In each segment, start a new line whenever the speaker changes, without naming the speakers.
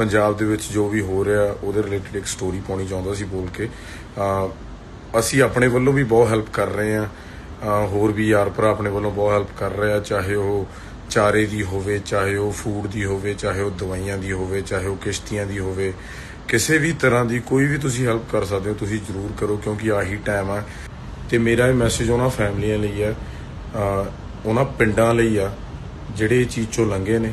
ਪੰਜਾਬ ਦੇ ਵਿੱਚ ਜੋ ਵੀ ਹੋ ਰਿਹਾ, ਉਹਦੇ ਰਿਲੇਟਡ ਇੱਕ ਸਟੋਰੀ ਪਾਉਣੀ ਚਾਹੁੰਦਾ ਸੀ ਬੋਲ ਕੇ। ਅਸੀਂ ਆਪਣੇ ਵੱਲੋਂ ਵੀ ਬਹੁਤ ਹੈਲਪ ਕਰ ਰਹੇ ਹਾਂ। ਹੋਰ ਵੀ ਯਾਰ ਭਰਾ ਆਪਣੇ ਵੱਲੋਂ ਬਹੁਤ ਹੈਲਪ ਕਰ ਰਹੇ ਆ ਚਾਹੇ ਉਹ ਚਾਰੇ ਦੀ ਹੋਵੇ, ਚਾਹੇ ਉਹ ਫੂਡ ਦੀ ਹੋਵੇ, ਚਾਹੇ ਉਹ ਦਵਾਈਆਂ ਦੀ ਹੋਵੇ, ਚਾਹੇ ਉਹ ਕਿਸ਼ਤੀਆਂ ਦੀ ਹੋਵੇ। ਕਿਸੇ ਵੀ ਤਰ੍ਹਾਂ ਦੀ ਕੋਈ ਵੀ ਤੁਸੀਂ ਹੈਲਪ ਕਰ ਸਕਦੇ ਹੋ, ਤੁਸੀਂ ਜ਼ਰੂਰ ਕਰੋ, ਕਿਉਂਕਿ ਆਹੀ ਟਾਈਮ ਆ। ਤੇ ਮੇਰਾ ਇਹ ਮੈਸੇਜ ਉਹਨਾਂ ਫੈਮਲੀਆਂ ਲਈ ਹੈ ਉਹਨਾਂ ਪਿੰਡਾਂ ਲਈ ਆ, ਜਿਹੜੇ ਇਹ ਚੀਜ਼ ਚੋਂ ਲੰਘੇ ਨੇ।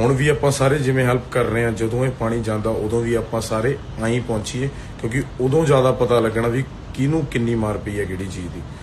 ਹੁਣ ਵੀ ਆਪਾਂ ਸਾਰੇ ਜਿਵੇਂ ਹੈਲਪ ਕਰ ਰਹੇ ਆ ਜਦੋਂ ਇਹ ਪਾਣੀ ਜਾਂਦਾ, ਉਦੋਂ ਵੀ ਆਪਾਂ ਸਾਰੇ ਆਈ ਪਹੁੰਚੀਏ, ਕਿਉਂਕਿ ਉਦੋਂ ਜ਼ਿਆਦਾ ਪਤਾ ਲੱਗਣਾ ਵੀ ਕਿਹਨੂੰ ਕਿੰਨੀ ਮਾਰ ਪਈ ਹੈ ਕਿਹੜੀ ਚੀਜ਼ ਦੀ।